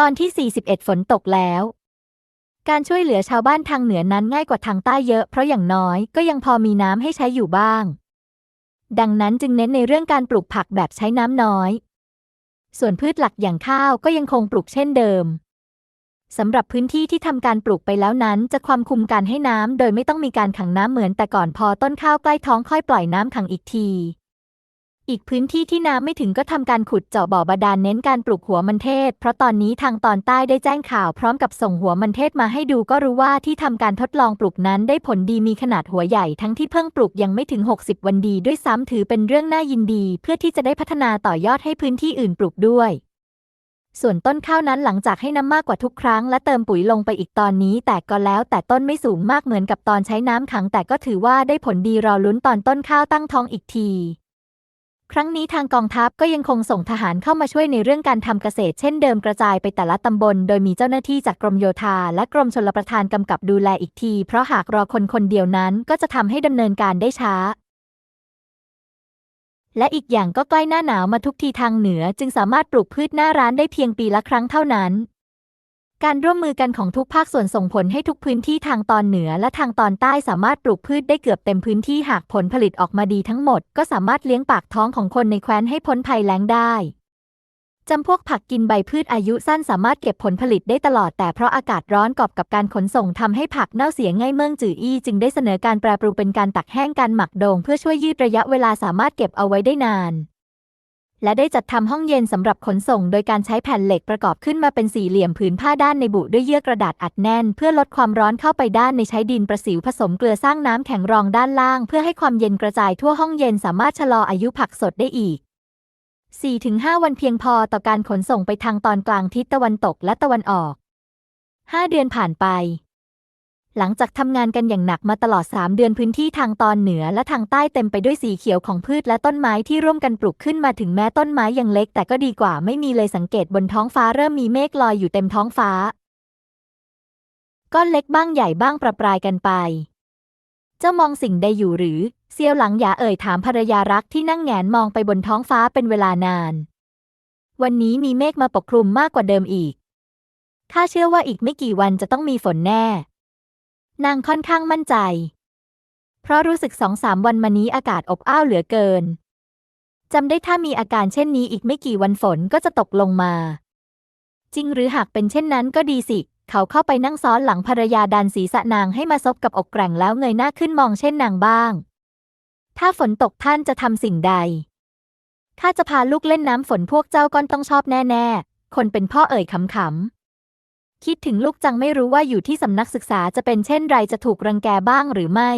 ตอนที่ 41 ฝนตกแล้ว การช่วยเหลือชาวบ้านทางเหนือนั้นง่ายกว่าทางใต้เยอะ เพราะอย่างน้อยก็ยังพอมีน้ำให้ใช้อยู่บ้าง ดังนั้นจึงเน้นในเรื่องการปลูกผักแบบใช้น้ำน้อย ส่วนพืชหลักอย่างข้าวก็ยังคงปลูกเช่นเดิมสำหรับพื้นที่ที่ทำการปลูกไปแล้วนั้น จะความคุมการให้น้ำโดยไม่ต้องมีการขังน้ำเหมือนแต่ก่อนพอต้นข้าวใกล้ท้องค่อยปล่อยน้ำขังอีกที อีกพื้นที่ที่น้ำไม่ถึงก็ทำการขุดเจาะบ่อบาดาลเน้นการปลูกหัวมันเทศ เพราะตอนนี้ทางตอนใต้ได้แจ้งข่าวพร้อมกับส่งหัวมันเทศมาให้ดูก็รู้ว่าที่ทำการทดลองปลูกนั้นได้ผลดีมีขนาดหัวใหญ่ทั้งที่เพิ่งปลูกยังไม่ถึง 60 วันดีด้วยซ้ำถือเป็นเรื่องน่ายินดี เพื่อที่จะได้พัฒนาต่อยอดให้พื้นที่อื่นปลูกด้วย ส่วนต้นข้าวนั้นหลังจากให้น้ำมากกว่าทุกครั้ง และเติมปุ๋ยลงไปอีกตอนนี้ แต่ก็แล้วแต่ต้นไม่สูงมากเหมือนกับตอนใช้น้ำขัง แต่ก็ถือว่าได้ผลดีรอลุ้นตอนต้นข้าวตั้งท้องอีกที ครั้งนี้ทางกองทัพก็ยังคงส่งทหารเข้ามาช่วยในเรื่องการทำเกษตรเช่นเดิมกระจายไปแต่ละตำบล โดยมีเจ้าหน้าที่จากกรมโยธาและกรมชลประทานกำกับดูแลอีกที เพราะหากรอคนคนเดียวนั้นก็จะทำให้ดำเนินการได้ช้า และอีกอย่างก็ใกล้หน้าหนาวมาทุกทีทางเหนือ จึงสามารถปลูกพืชหน้าร้านได้เพียงปีละครั้งเท่านั้น การร่วมมือกันของทุกภาคส่วนส่งผลให้ทุกพื้นที่ทางตอนเหนือและทางตอนใต้สามารถปลูกพืชได้เกือบเต็มพื้นที่หากผลผลิตออกมาดีทั้งหมด ก็สามารถเลี้ยงปากท้องของคนในแคว้นให้พ้นภัยแล้งได้จำพวกผักกินใบพืชอายุสั้นสามารถเก็บผลผลิตได้ตลอดแต่เพราะอากาศร้อนกอบกับการขนส่งทำให้ผักเน่าเสียง่ายเมืองจืออี้จึงได้เสนอการแปรปรูเป็นการตักแห้งการหมักโดงเพื่อช่วยยืดระยะเวลาสามารถเก็บเอาไว้ได้นาน และได้จัดทำห้องเย็นสำหรับขนส่ง โดยการใช้แผ่นเหล็กประกอบขึ้นมาเป็นสี่เหลี่ยมผืนผ้าด้านในบุด้วยเยื่อกระดาษอัดแน่น เพื่อลดความร้อนเข้าไปด้านในใช้ดินประสิวผสมเกลือสร้างน้ำแข็งรองด้านล่าง เพื่อให้ความเย็นกระจายทั่วห้องเย็นสามารถชะลออายุผักสดได้อีก 4-5 วันเพียงพอต่อการขนส่งไปทางตอนกลางทิศตะวันตกและตะวันออก 5 เดือนผ่านไป หลังจากทำงานกันอย่างหนักมาตลอด 3 เดือนพื้นที่ทางตอนเหนือและทางใต้เต็มไปด้วยสีเขียวของพืชและต้นไม้ที่ร่วมกันปลูกขึ้นมาถึงแม้ต้นไม้ยังเล็ก แต่ก็ดีกว่าไม่มีเลยสังเกตบนท้องฟ้าเริ่มมีเมฆลอยอยู่เต็มท้องฟ้า ก้อนเล็กบ้างใหญ่บ้างประปรายกันไป เจ้ามองสิ่งใดอยู่หรือ เซียวหลังหยาเอ่ยถามภรรยารักที่นั่งแงนมองไปบนท้องฟ้าเป็นเวลานาน วันนี้มีเมฆมาปกคลุมมากกว่าเดิมอีกข้าเชื่อว่าอีกไม่กี่วันจะต้องมีฝนแน่ นางค่อนข้างมั่นใจ เพราะรู้สึกสองสามวันมานี้อากาศอบอ้าวเหลือเกินจำได้ถ้ามีอาการเช่นนี้อีกไม่กี่วันฝนก็จะตกลงมา จริงหรือหากเป็นเช่นนั้นก็ดีสิ เขาเข้าไปนั่งซ้อนหลังภรรยาดันศีรษะนางให้มาซบกับอกแกร่งแล้วเงยหน้าขึ้นมองเช่นนางบ้าง ถ้าฝนตกท่านจะทำสิ่งใด ข้าจะพาลูกเล่นน้ำฝนพวกเจ้าก้อนต้องชอบแน่ ๆ คนเป็นพ่อเอ่ยขำๆ คิดถึงลูกจังไม่รู้ว่าอยู่ที่สำนักศึกษาจะเป็นเช่นไรจะถูกรังแกบ้างหรือไม่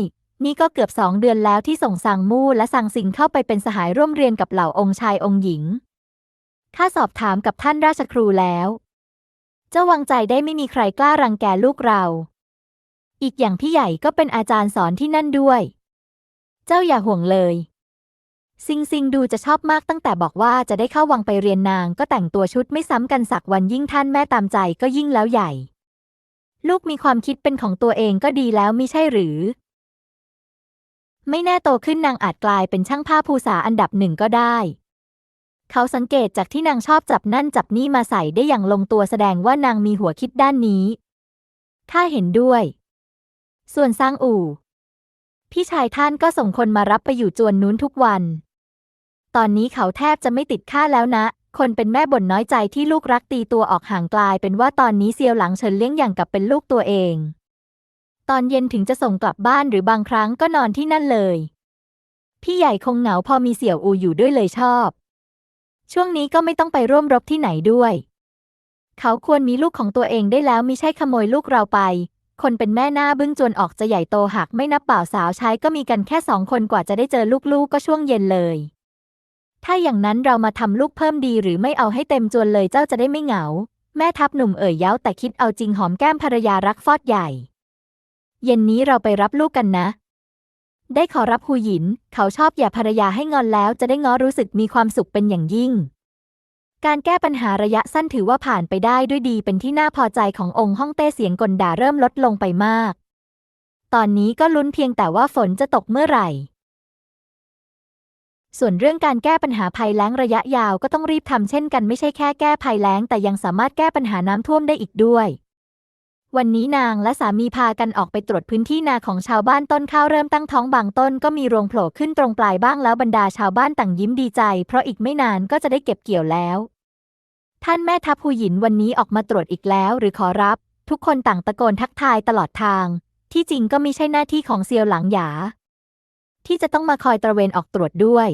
นี่ก็เกือบสองเดือนแล้วที่ส่งสังมู่และสังสิงเข้าไปเป็นสหายร่วมเรียนกับเหล่าองค์ชายองค์หญิงข้าสอบถามกับท่านราชครูแล้ว เจ้าวางใจได้ไม่มีใครกล้ารังแกลูกเรา อีกอย่างพี่ใหญ่ก็เป็นอาจารย์สอนที่นั่นด้วย เจ้าอย่าห่วงเลย ซิงซิงดูจะชอบมากตั้งแต่บอกว่าจะได้เข้าวังไปเรียนนางก็แต่งตัวชุดไม่ซ้ำกันสักวันยิ่งท่านแม่ตามใจก็ยิ่งแล้วใหญ่ ลูกมีความคิดเป็นของตัวเองก็ดีแล้วม่ใช่หรือ ไม่แน่โตขึ้นนางอาจกลายเป็นช่างผ้าภูษาอันดับหนึ่งก็ได้ เขาสังเกตจากที่นางชอบจับนั่นจับนี่มาใส่ได้อย่างลงตัวแสดงว่านางมีหัวคิดด้านนี้ข้าเห็นด้วย ส่วนสร้างอู่ พี่ชายท่านก็ส่งคนมารับไปอยู่จวนนู้นทุกวัน ตอนนี้เขาแทบจะไม่ติดข้าแล้วนะ คนเป็นแม่บ่นน้อยใจที่ลูกรักตีตัวออกห่างกลายเป็นว่าตอนนี้เซียวหลังเฉินเลี้ยงอย่างกับเป็นลูกตัวเอง ตอนเย็นถึงจะส่งกลับบ้านหรือบางครั้งก็นอนที่นั่นเลย พี่ใหญ่คงเหงาพอมีเสี่ยวอูอยู่ด้วยเลยชอบ ช่วงนี้ก็ไม่ต้องไปร่วมรบที่ไหนด้วย เขาควรมีลูกของตัวเองได้แล้วมิใช่ขโมยลูกเราไปคนเป็นแม่หน้าบึ้งจวนออกจะใหญ่โตหากไม่นับบ่าสาวใช้ก็มีกันแค่สองคนกว่าจะได้เจอลูกๆก็ช่วงเย็นเลย ถ้าอย่างนั้นเรามาทำลูกเพิ่มดีหรือไม่เอาให้เต็มจวนเลยเจ้าจะได้ไม่เหงา แม่ทัพหนุ่มเอ่ยเย้าแต่คิดเอาจริงหอมแก้มภรรยารักฟอดใหญ่ เย็นนี้เราไปรับลูกกันนะ ได้ขอรับหูหยิน เขาชอบอย่าภรรยาให้งอนแล้วจะได้ง้อรู้สึกมีความสุขเป็นอย่างยิ่ง การแก้ปัญหาระยะสั้นถือว่าผ่านไปได้ด้วยดีเป็นที่น่าพอใจขององค์ฮ่องเต้เสียงกลด่าเริ่มลดลงไปมาก ตอนนี้ก็ลุ้นเพียงแต่ว่าฝนจะตกเมื่อไหร่ ส่วนเรื่องการแก้ปัญหาภัยแล้งระยะยาวก็ต้องรีบทำเช่นกันไม่ใช่แค่แก้ภัยแล้ง แต่ยังสามารถแก้ปัญหาน้ำท่วมได้อีกด้วย วันนี้นางและสามีพากันออกไปตรวจพื้นที่นาของชาวบ้านต้นข้าวเริ่มตั้งท้องบางต้นก็มีรวงโผล่ขึ้นตรงปลายบ้างแล้วบรรดาชาวบ้านต่างยิ้มดีใจ เพราะอีกไม่นานก็จะได้เก็บเกี่ยวแล้ว ท่านแม่ทัพหูหยินวันนี้ออกมาตรวจอีกแล้ว หรือขอรับ ทุกคนต่างตะโกนทักทายตลอดทาง ที่จริงก็ไม่ใช่หน้าที่ของเซียวหลังหยา ที่จะต้องมาคอยตระเวนออกตรวจด้วย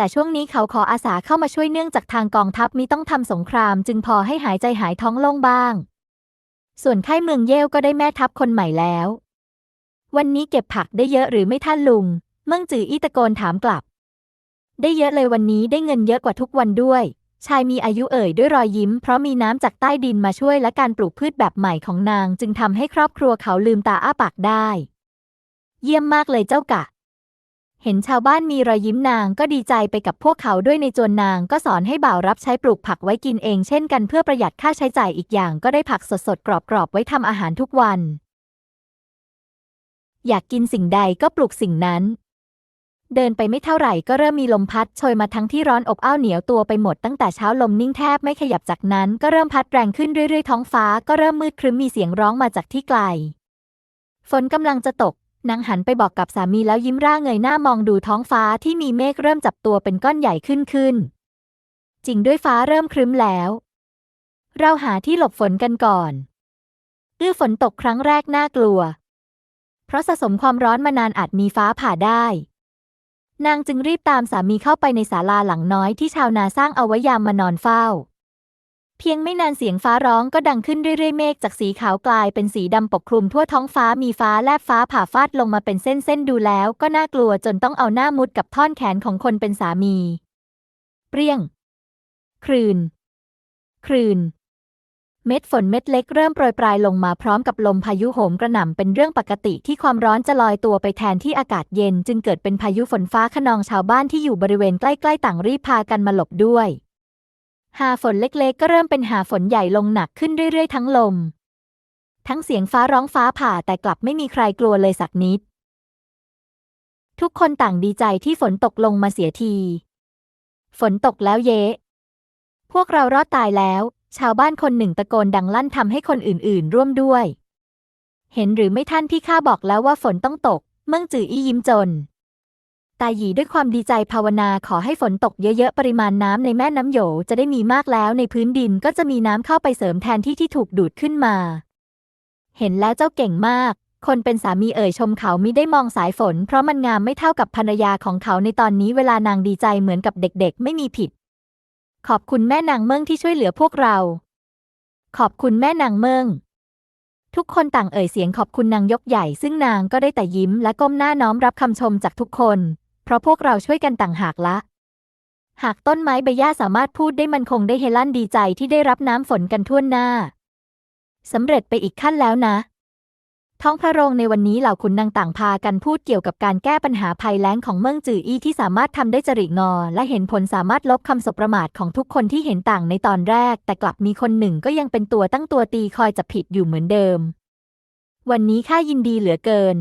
แต่ช่วงนี้เขาขออาสาเข้ามาช่วยเนื่องจากทางกองทัพมีต้องทำสงคราม จึงพอให้หายใจหายท้องโล่งบ้าง ส่วนค่ายเมืองเย่ก็ได้แม่ทัพคนใหม่แล้ว วันนี้เก็บผักได้เยอะหรือไม่ท่านลุง เมืองจืออี้ตะโกนถามกลับ ได้เยอะเลยวันนี้ได้เงินเยอะกว่าทุกวันด้วย ชายมีอายุเอ่ยด้วยรอยยิ้ม เพราะมีน้ำจากใต้ดินมาช่วยและการปลูกพืชแบบใหม่ของนาง จึงทำให้ครอบครัวเขาลืมตาอ้าปากได้ เยี่ยมมากเลยเจ้ากะ เห็นชาวบ้านมีรอยยิ้มนางก็ดีใจไปกับพวกเขาด้วยในจวนนางก็สอนให้บ่าวรับใช้ปลูกผักไว้กินเองเช่นกันเพื่อประหยัดค่าใช้จ่ายอีกอย่างก็ได้ผักสดๆ กรอบๆ ไว้ทำอาหารทุกวัน อยากกินสิ่งใดก็ปลูกสิ่งนั้น เดินไปไม่เท่าไหร่ก็เริ่มมีลมพัดโชยมาทั้งที่ร้อนอบอ้าวเหนียวตัวไปหมดตั้งแต่เช้าลมนิ่งแทบไม่ขยับจากนั้นก็เริ่มพัดแรงขึ้นเรื่อยๆท้องฟ้าก็เริ่มมืดครึ้มมีเสียงร้องมาจากที่ไกล ฝนกำลังจะตก นางหันไปบอกกับสามีแล้วยิ้มร่าเงยหน้ามองดูท้องฟ้าที่มีเมฆเริ่มจับตัวเป็นก้อนใหญ่ขึ้นขึ้น จริงด้วยฟ้าเริ่มครึ้มแล้ว เราหาที่หลบฝนกันก่อนอื้อฝนตกครั้งแรกน่ากลัว เพราะสะสมความร้อนมานานอาจมีฟ้าผ่าได้ นางจึงรีบตามสามีเข้าไปในศาลาหลังน้อยที่ชาวนาสร้างเอาไว้ยามมานอนเฝ้า เพียงไม่นานเสียงฟ้าร้องก็ดังขึ้นเรื่อยๆ เมฆจากสีขาวกลายเป็นสีดำปกคลุมทั่วท้องฟ้ามีฟ้าแลบฟ้าผ่าฟาดลงมาเป็นเส้นๆ ดูแล้วก็น่ากลัวจนต้องเอาหน้ามุดกับท่อนแขนของคนเป็นสามี เปรี้ยง ครืน ครืน เม็ดฝนเม็ดเล็กเริ่มโปรยปลายลงมาพร้อมกับลมพายุโหมกระหน่ำเป็นเรื่องปกติที่ความร้อนจะลอยตัวไปแทนที่อากาศเย็น จึงเกิดเป็นพายุฝนฟ้าขนองชาวบ้านที่อยู่บริเวณใกล้ๆต่างรีบพากันมาหลบด้วย หาฝนเล็กๆ ก็เริ่มเป็นหาฝนใหญ่ลงหนักขึ้นเรื่อยๆ ทั้งลม ทั้งเสียงฟ้าร้องฟ้าผ่าแต่กลับไม่มีใครกลัวเลยสักนิด ทุกคนต่างดีใจที่ฝนตกลงมาเสียที ฝนตกแล้วเยะพวกเรารอดตายแล้ว ชาวบ้านคนหนึ่งตะโกนดังลั่นทำให้คนอื่นๆ ร่วมด้วย เห็นหรือไม่ท่านพี่ข้าบอกแล้วว่าฝนต้องตก เมื่งจืออี้ยิ้มจน ตาหยีด้วยความดีใจภาวนาขอให้ฝนตกเยอะๆ ปริมาณน้ำในแม่น้ำโหยจะได้มีมากแล้วในพื้นดินก็จะมีน้ำเข้าไปเสริมแทนที่ที่ถูกดูดขึ้นมา เห็นแล้วเจ้าเก่งมาก คนเป็นสามีเอ่ยชมเขามิได้มองสายฝน เพราะมันงามไม่เท่ากับภรรยาของเขาในตอนนี้เวลานางดีใจเหมือนกับเด็กๆ ไม่มีผิด ขอบคุณแม่นางเมืองที่ช่วยเหลือพวกเรา ขอบคุณแม่นางเมืองทุกคนต่างเอ่ยเสียงขอบคุณนางยกใหญ่ซึ่งนางก็ได้แต่ยิ้มและก้มหน้าน้อมรับคำชมจากทุกคน ราะพวกเราช่วยกันต่างหากละ หากต้นไม้ใบหญ้าสามารถพูดได้มันคงได้เฮลั่นดีใจที่ได้รับน้ำฝนกันทั่วหน้าสำเร็จไปอีกขั้นแล้วนะ ท้องพระโรงในวันนี้เหล่าขุนนางต่างพากันพูดเกี่ยวกับการแก้ปัญหาภัยแล้งของเมืองจืออี้ที่สามารถทำได้จริงอ และเห็นผลสามารถลบคำสบประมาทของทุกคนที่เห็นต่างในตอนแรก แต่กลับมีคนหนึ่งก็ยังเป็นตัวตั้งตัวตีคอยจับผิดอยู่เหมือนเดิม วันนี้ข้ายินดีเหลือเกิน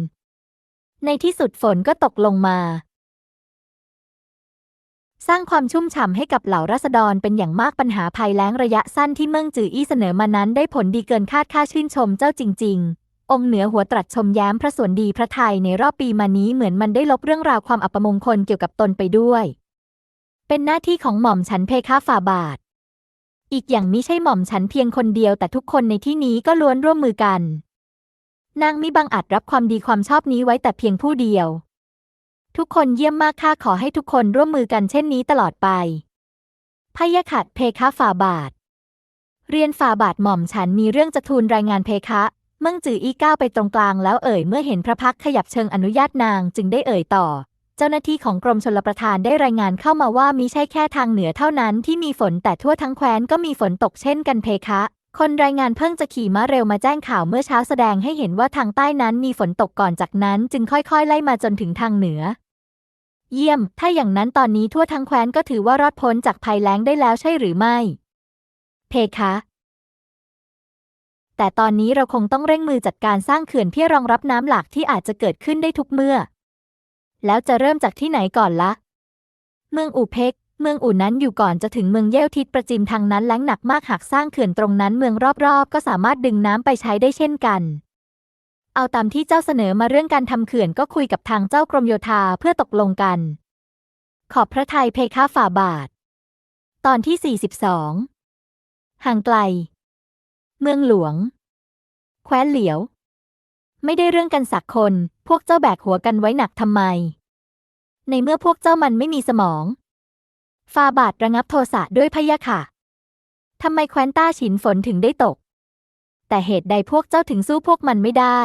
ในที่สุดฝนก็ตกลงมา สร้างความชุ่มฉ่ำให้กับเหล่าราษฎรเป็นอย่างมากปัญหาภัยแล้งระยะสั้นที่เมืองจืออี้เสนอมานั้นได้ผลดีเกินคาดค่าชื่นชมเจ้าจริง ๆองค์เหนือหัวตรัสชมแย้มพระสวนดีพระไทยในรอบปีมานี้เหมือนมันได้ลบเรื่องราวความอัปมงคลเกี่ยวกับตนไปด้วย เป็นหน้าที่ของหม่อมฉันเพคะฝ่าบาท อีกอย่างมิใช่หม่อมฉันเพียงคนเดียวแต่ทุกคนในที่นี้ก็ล้วนร่วมมือกัน นางมิบังอาจรับความดีความชอบนี้ไว้แต่เพียงผู้เดียว ทุกคนเยี่ยมมากข้าขอให้ทุกคนร่วมมือกันเช่นนี้ตลอดไปพยะขัดเพคะฝ่าบาท เรียนฝ่าบาทหม่อมฉันมีเรื่องจะทูลรายงานเพคะ เมื่งจืออี้ก้าวไปตรงกลางแล้วเอ่ยเมื่อเห็นพระพักขยับเชิงอนุญาตนางจึงได้เอ่ยต่อ เจ้าหน้าที่ของกรมชลประทานได้รายงานเข้ามาว่ามิใช่แค่ทางเหนือเท่านั้นที่มีฝนแต่ทั่วทั้งแคว้นก็มีฝนตกเช่นกันเพคะ คนรายงานเพิ่งจะขี่ม้าเร็วมาแจ้งข่าวเมื่อเช้าแสดงให้เห็นว่าทางใต้นั้นมีฝนตกก่อนจากนั้น จึงค่อยๆ ไล่มาจนถึงทางเหนือ เยี่ยม ถ้าอย่างนั้นตอนนี้ทั่วทั้งแคว้นก็ถือว่ารอดพ้นจากภัยแล้งได้แล้วใช่หรือไม่ เพคะ แต่ตอนนี้เราคงต้องเร่งมือจัดการสร้างเขื่อนเพื่อรองรับน้ำหลากที่อาจจะเกิดขึ้นได้ทุกเมื่อ แล้วจะเริ่มจากที่ไหนก่อนละ เมืองอู่เพก เมืองอู่นั้นอยู่ก่อนจะถึงเมืองเย่วทิศประจิมทางนั้นแล้งหนักมากหากสร้างเขื่อนตรงนั้นเมืองรอบๆ ก็สามารถดึงน้ำไปใช้ได้เช่นกัน เอาตามที่เจ้าเสนอมาเรื่องการทำเขื่อนก็คุยกับทางเจ้ากรมโยธาเพื่อตกลงกัน ขอบพระทัยเพคะฝ่าบาท ตอนที่ 42 ห่างไกล เมืองหลวง แคว้นเหลียว ไม่ได้เรื่องกันสักคน พวกเจ้าแบกหัวกันไว้หนักทำไม ในเมื่อพวกเจ้ามันไม่มีสมองฟาบาทระงับโทสะด้วยพยะค่ะทำไมแคว้นต้าฉินฝนถึงได้ตก แต่เหตุใดพวกเจ้าถึงสู้พวกมันไม่ได้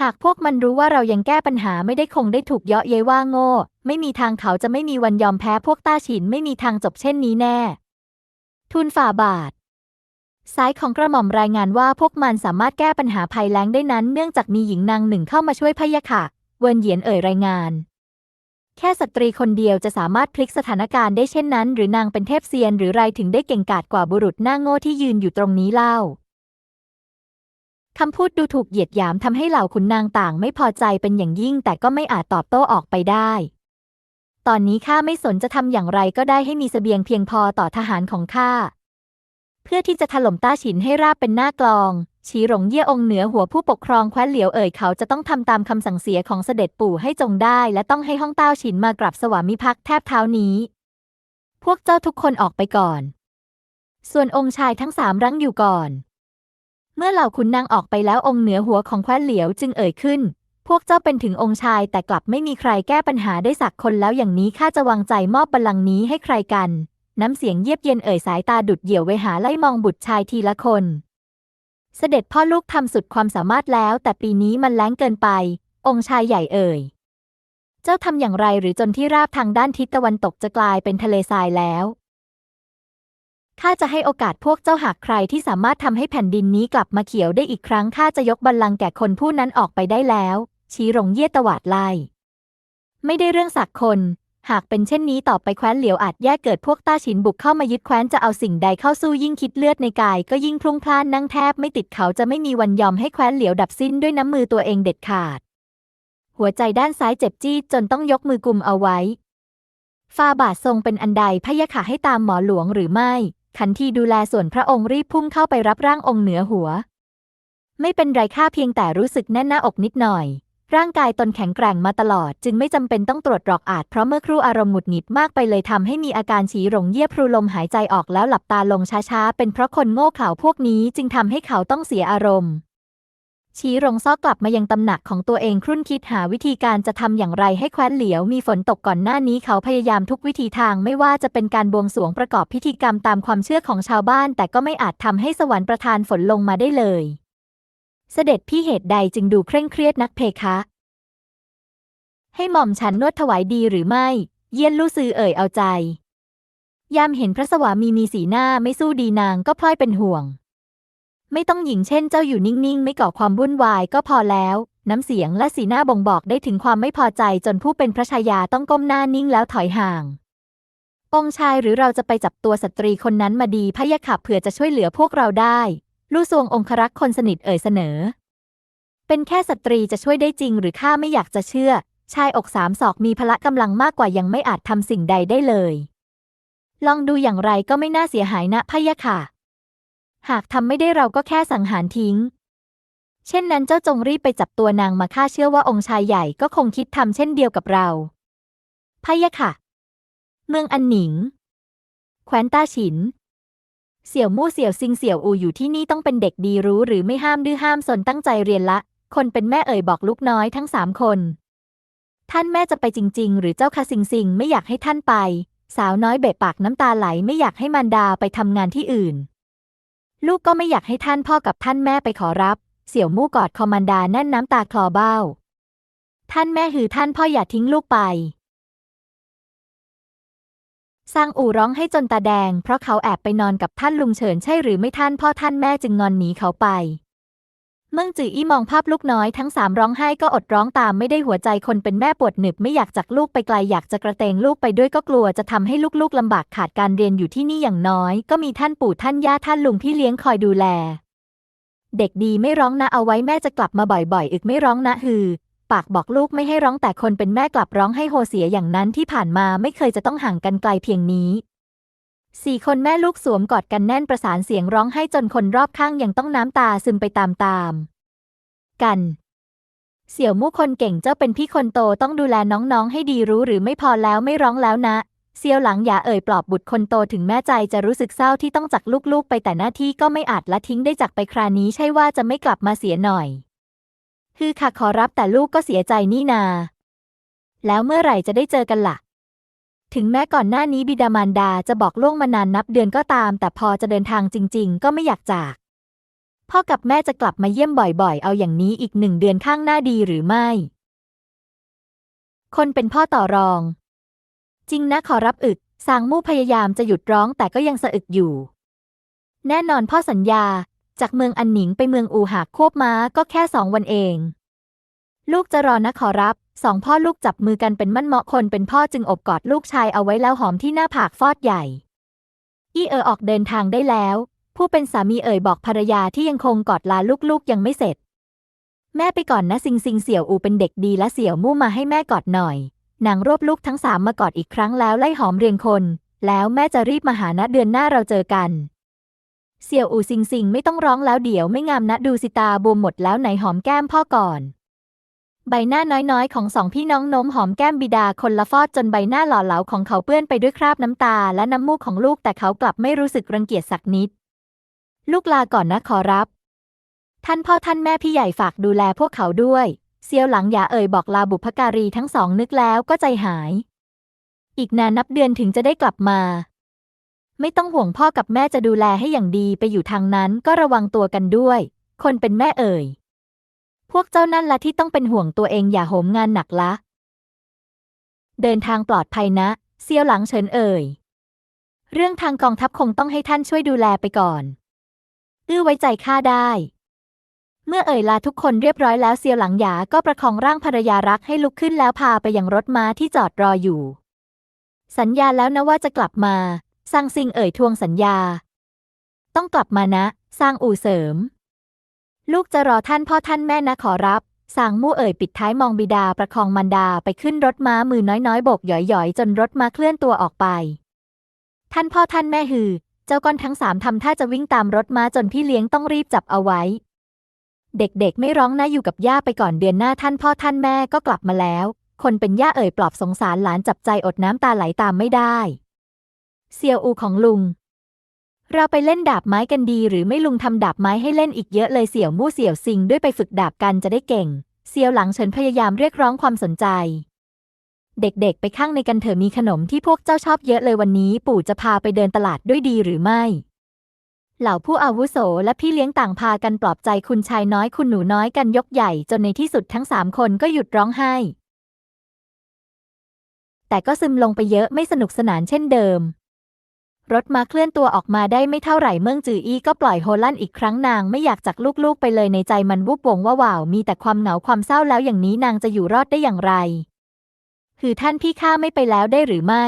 หากพวกมันรู้ว่าเรายังแก้ปัญหาไม่ได้คงได้ถูกเยาะเย้ยว่าโง่ ไม่มีทางเขาจะไม่มีวันยอมแพ้พวกต้าฉินไม่มีทางจบเช่นนี้แน่ทูลฝ่าบาทซ้ายของกระหม่อมรายงานว่าพวกมันสามารถแก้ปัญหาภัยแล้งได้นั้น เนื่องจากมีหญิงนางหนึ่งเข้ามาช่วยพะยะค่ะ เวินเหยียนเอ่ยรายงาน แค่สตรีคนเดียวจะสามารถพลิกสถานการณ์ได้เช่นนั้น หรือนางเป็นเทพเซียนหรือไรถึงได้เก่งกาจกว่าบุรุษหน้าโง่ที่ยืนอยู่ตรงนี้เล่า คำพูดดูถูกเหยียดหยามทำให้เหล่าขุนนางต่างไม่พอใจเป็นอย่างยิ่ง แต่ก็ไม่อาจตอบโต้ออกไปได้ ตอนนี้ข้าไม่สนจะทำอย่างไรก็ได้ให้มีเสบียงเพียงพอต่อทหารของข้า เพื่อที่จะถล่มต้าฉินให้ราบเป็นหน้ากลองฉีหลงเย่ยองเหนือหัวผู้ปกครองแคว้นเหลียวเอ่ยเขาจะต้องทำตามคำสั่งเสียของเสด็จปู่ให้จงได้ และต้องให้ห้องเต้าฉินมากราบสวามิภักดิ์แทบเท้านี้ พวกเจ้าทุกคนออกไปก่อน ส่วนองค์ชายทั้งสามรั้งอยู่ก่อน เมื่อเหล่าขุนนางออกไปแล้วองค์เหนือหัวของแคว้นเหลียวจึงเอ่ยขึ้น พวกเจ้าเป็นถึงองค์ชายแต่กลับไม่มีใครแก้ปัญหาได้สักคนแล้วอย่างนี้ข้าจะวางใจมอบบัลลังก์นี้ให้ใครกัน น้ำเสียงเยียบเย็นเอ่ยสายตาดุดเหี่ยวไวหาไล่มองบุตรชายทีละคน เสด็จพ่อลูกทำสุดความสามารถแล้ว แต่ปีนี้มันแล้งเกินไป องค์ชายใหญ่เอ่ย เจ้าทำอย่างไรหรือจนที่ราบทางด้านทิศตะวันตกจะกลายเป็นทะเลทรายแล้ว ข้าจะให้โอกาสพวกเจ้าหากใครที่สามารถทำให้แผ่นดินนี้กลับมาเขียวได้อีกครั้งข้าจะยกบัลลังก์แก่คนผู้นั้นออกไปได้แล้วชี้หลงเยี่ยตวาดไล่ไม่ได้เรื่องสักคน หากเป็นเช่นนี้ต่อไปแคว้นเหลียวอาจแยกเกิดพวกต้าฉินบุกเข้ามายึดแคว้นจะเอาสิ่งใดเข้าสู้ยิ่งคิดเลือดในกาย ก็ยิ่งพลุ่งพล่านนั่งแทบไม่ติดเขาจะไม่มีวันยอมให้แคว้นเหลียวดับสิ้นด้วยน้ำมือตัวเองเด็ดขาด หัวใจด้านซ้ายเจ็บจี้จนต้องยกมือกุมเอาไว้ฟาบาททรงเป็นอันใดพยะค่ะให้ตามหมอหลวงหรือไม่ ขันทีดูแลส่วนพระองค์รีบพุ่งเข้าไปรับร่างองค์เหนือหัว ไม่เป็นไรข้าเพียงแต่รู้สึกแน่นหน้าอกนิดหน่อย ร่างกายตนแข็งแกร่งมาตลอด จึงไม่จำเป็นต้องตรวจหรอกอาจเพราะเมื่อครู่อารมณ์หงุดหงิดมากไปเลยทำให้มีอาการฉีหลงเยียบพรูลมหายใจออกแล้วหลับตาลงช้าๆ เป็นเพราะคนโง่เขลาพวกนี้จึงทำให้เขาต้องเสียอารมณ์ ชีหลงซอกกลับมายังตำหนักของตัวเองครุ่นคิดหาวิธีการจะทำอย่างไรให้แคว้นเหลียวมีฝนตกก่อนหน้านี้เขาพยายามทุกวิธีทางไม่ว่าจะเป็นการบวงสรวงประกอบพิธีกรรมตามความเชื่อของชาวบ้าน แต่ก็ไม่อาจทำให้สวรรค์ประทานฝนลงมาได้เลย เสด็จพี่เหตุใดจึงดูเคร่งเครียดนักเพคะ ให้หม่อมฉันนวดถวายดีหรือไม่ เยี่ยนลู่ซือเอ่ยเอาใจ ยามเห็นพระสวามีมีสีหน้าไม่สู้ดีนางก็พลอยเป็นห่วง ไม่ต้องหญิงเช่นเจ้าอยู่นิ่งๆ ไม่ก่อความวุ่นวายก็พอแล้ว น้ำเสียงและสีหน้าบ่งบอกได้ถึงความไม่พอใจจนผู้เป็นพระชายาต้องก้มหน้านิ่งแล้วถอยห่าง องชายหรือเราจะไปจับตัวสตรีคนนั้นมาดีพะยะขับเผื่อจะช่วยเหลือพวกเราได้ ลู่ซวงองครักษ์คนสนิทเอ่ยเสนอ เป็นแค่สตรีจะช่วยได้จริงหรือข้าไม่อยากจะเชื่อ ชายอกสามศอกมีพละกำลังมากกว่ายังไม่อาจทำสิ่งใดได้เลย ลองดูอย่างไรก็ไม่น่าเสียหายนะพะยะค่ะ หากทำไม่ได้เราก็แค่สังหารทิ้ง เช่นนั้นเจ้าจงรีบไปจับตัวนางมาข้าเชื่อว่าองค์ชายใหญ่ก็คงคิดทำเช่นเดียวกับเราพะยะค่ะ เมืองอันหนิง แคว้นต้าฉิน เสี่ยวมู่เสี่ยวซิงเสี่ยวอูอยู่ที่นี่ต้องเป็นเด็กดีรู้หรือไม่ห้ามดื้อห้ามสนตั้งใจเรียนละ คนเป็นแม่เอ่ยบอกลูกน้อยทั้งสามคน ท่านแม่จะไปจริง ๆ หรือเจ้าค่ะซิงซิงไม่อยากให้ท่านไป สาวน้อยเบะปากน้ำตาไหลไม่อยากให้มารดาไปทำงานที่อื่น ลูกก็ไม่อยากให้ท่านพ่อกับท่านแม่ไปขอรับ เสี่ยวมู่กอดคอมานดาแน่นน้ำตาคลอเบ้า ท่านแม่หือท่านพ่ออย่าทิ้งลูกไปสร้างอู่ร้องให้จนตาแดง เพราะเขาแอบไปนอนกับท่านลุงเฉินใช่หรือไม่ท่านพ่อท่านแม่จึงงอนหนีเขาไป เมื่งจืออี้มองภาพลูกน้อยทั้งสามร้องไห้ก็อดร้องตามไม่ได้หัวใจคนเป็นแม่ปวดหนึบไม่อยากจากลูกไปไกลอยากจะกระเตงลูกไปด้วยก็กลัวจะทำให้ลูกๆลำบากขาดการเรียนอยู่ที่นี่อย่างน้อย ก็มีท่านปู่ท่านย่าท่านลุงพี่เลี้ยงคอยดูแล เด็กดีไม่ร้องนะเอาไว้แม่จะกลับมาบ่อยๆ อึกไม่ร้องนะฮือปากบอกลูกไม่ให้ร้องแต่คนเป็นแม่กลับร้องให้โฮเสียอย่างนั้นที่ผ่านมาไม่เคยจะต้องห่างกันไกลเพียงนี้ สี่คนแม่ลูกสวมกอดกันแน่นประสานเสียงร้องให้จนคนรอบข้างยังต้องน้ำตาซึมไปตามๆกัน เสี่ยวมู่คนเก่งเจ้าเป็นพี่คนโตต้องดูแลน้องๆ ให้ดีรู้หรือไม่พอแล้วไม่ร้องแล้วนะ เซียวหลังอย่าเอ่ยปลอบบุตรคนโตถึงแม่ใจจะรู้สึกเศร้าที่ต้องจากลูกๆ ไปแต่หน้าที่ก็ไม่อาจละทิ้งได้จากไปครานี้ใช่ว่าจะไม่กลับมาเสียหน่อย คือค่ะขอรับแต่ลูกก็เสียใจนี่นา แล้วเมื่อไหร่จะได้เจอกันล่ะ ถึงแม้ก่อนหน้านี้บิดามารดาจะบอกล่วงมานานนับเดือนก็ตาม แต่พอจะเดินทางจริง ๆ ก็ไม่อยากจาก พ่อกับแม่จะกลับมาเยี่ยมบ่อยๆ เอาอย่างนี้อีกหนึ่งเดือนข้างหน้าดีหรือไม่ คนเป็นพ่อต่อรอง จริงนะขอรับอึกสางมู่พยายามจะหยุดร้องแต่ก็ยังสะอึกอยู่ แน่นอนพ่อสัญญา จากเมืองอันหนิงไปเมืองอูหากควบม้าก็แค่สองวันเอง ลูกจะรอนะขอรับ สองพ่อลูกจับมือกันเป็นมั่นเหมาะคนเป็นพ่อจึงอบกอดลูกชายเอาไว้แล้วหอมที่หน้าผากฟอดใหญ่ อี้เออออกเดินทางได้แล้ว ผู้เป็นสามีเอ่ยบอกภรรยาที่ยังคงกอดลาลูกๆยังไม่เสร็จ แม่ไปก่อนนะซิงซิงเสี่ยวอูเป็นเด็กดีและเสี่ยวมู่มาให้แม่กอดหน่อยนางรวบลูกทั้งสามมากอดอีกครั้งแล้วไล่หอมเรียงคน แล้วแม่จะรีบมาหานะเดือนหน้าเราเจอกันเสี่ยวอูซิงซิงไม่ต้องร้องแล้วเดี๋ยวไม่งามนะดูสิตาบวมหมดแล้วไหนหอมแก้มพ่อก่อน ใบหน้าน้อยๆ ของสองพี่น้องโน้มหอมแก้มบิดาคนละฟอดจนใบหน้าหล่อเหลาของเขาเปื้อนไปด้วยคราบน้ำตาและน้ำมูกของลูกแต่เขากลับไม่รู้สึกรังเกียจสักนิด ลูกลาก่อนนะขอรับ ท่านพ่อท่านแม่พี่ใหญ่ฝากดูแลพวกเขาด้วย เซียวหลังอย่าเอ่ยบอกลาบุพการีทั้งสองนึกแล้วก็ใจหาย อีกนานนับเดือนถึงจะได้กลับมา ไม่ต้องห่วงพ่อกับแม่จะดูแลให้อย่างดีไปอยู่ทางนั้นก็ระวังตัวกันด้วย คนเป็นแม่เอ่ย พวกเจ้านั่นละที่ต้องเป็นห่วงตัวเองอย่าโหมงานหนักละ เดินทางปลอดภัยนะ เซียวหลังเฉินเอ่ย เรื่องทางกองทัพคงต้องให้ท่านช่วยดูแลไปก่อน อื้อไว้ใจข้าได้ เมื่อเอ่ยลาทุกคนเรียบร้อยแล้วเซียวหลังหยาก็ประคองร่างภรรยารักให้ลุกขึ้นแล้วพาไปยังรถม้าที่จอดรออยู่ สัญญาแล้วนะว่าจะกลับมาซางซิงเอ่ยทวงสัญญา ต้องกลับมานะซางอู่เสริม ลูกจะรอท่านพ่อท่านแม่นะขอรับ สางมู่เอ่ยปิดท้ายมองบิดาประคองมันดาไปขึ้นรถม้ามือน้อยๆ โบกหย่อยๆ จนรถม้าเคลื่อนตัวออกไป ท่านพ่อท่านแม่ฮือ เจ้าก้อนทั้งสามทำท่าจะวิ่งตามรถม้าจนพี่เลี้ยงต้องรีบจับเอาไว้ เด็กๆ ไม่ร้องนะอยู่กับย่าไปก่อนเดือนหน้าท่านพ่อท่านแม่ก็กลับมาแล้ว คนเป็นย่าเอ่ยปลอบสงสารหลานจับใจอดน้ำตาไหลตามไม่ได้ เซียวอูของลุง เราไปเล่นดาบไม้กันดี หรือไม่ลุงทำดาบไม้ให้เล่นอีกเยอะเลยเสี่ยวมู่เสี่ยวซิงด้วยไปฝึกดาบกันจะได้เก่งเซียวหลังเฉินพยายามเรียกร้องความสนใจ เด็กๆ ไปข้างในกันเถอะมีขนมที่พวกเจ้าชอบเยอะเลยวันนี้ ปู่จะพาไปเดินตลาดด้วยดีหรือไม่ เหล่าผู้อาวุโสและพี่เลี้ยงต่างพากันปลอบใจคุณชายน้อยคุณหนูน้อยกันยกใหญ่จนในที่สุดทั้งสามคนก็หยุดร้องไห้ แต่ก็ซึมลงไปเยอะไม่สนุกสนานเช่นเดิม รถมาเคลื่อนตัวออกมาได้ไม่เท่าไหร่เมืองจืออี้ก็ปล่อยโฮลันอีกครั้งนางไม่อยากจากลูกๆไปเลยในใจมันวุบวงว่าว่าวมีแต่ความเหงาความเศร้าแล้วอย่างนี้นางจะอยู่รอดได้อย่างไร คือท่านพี่ข้าไม่ไปแล้วได้หรือไม่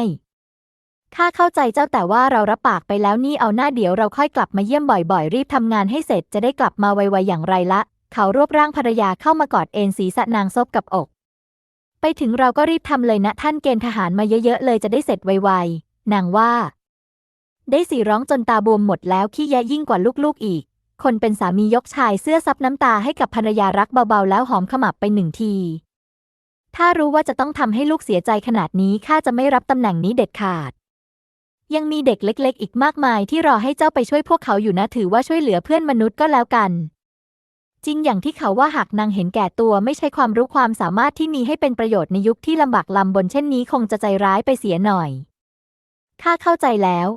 ข้าเข้าใจเจ้าแต่ว่าเรารับปากไปแล้วนี่เอาหน้าเดี๋ยวเราค่อยกลับมาเยี่ยมบ่อยๆ รีบทำงานให้เสร็จจะได้กลับมาไวๆอย่างไรละ เขารวบร่างภรรยาเข้ามากอดเอนศีรษะนางซบกับอก ไปถึงเราก็รีบทำเลยนะท่านเกณฑ์ทหารมาเยอะๆเลยจะได้เสร็จไวๆนางว่า ได้สีร้องจนตาบวมหมดแล้วขี้แยะยิ่งกว่าลูกๆอีก คนเป็นสามียกชายเสื้อซับน้ำตาให้กับภรรยารักเบาๆ แล้วหอมขมับไปหนึ่งที ถ้ารู้ว่าจะต้องทำให้ลูกเสียใจขนาดนี้ข้าจะไม่รับตำแหน่งนี้เด็ดขาด ยังมีเด็กเล็ก ๆ อีกมากมายที่รอให้เจ้าไปช่วยพวกเขาอยู่นะถือว่าช่วยเหลือเพื่อนมนุษย์ก็แล้วกัน จริงอย่างที่เขาว่าหากนางเห็นแก่ตัวไม่ใช่ความรู้ความสามารถที่มีให้เป็นประโยชน์ในยุคที่ลำบากลำบนเช่นนี้คงจะใจร้ายไปเสียหน่อยข้าเข้าใจแล้ว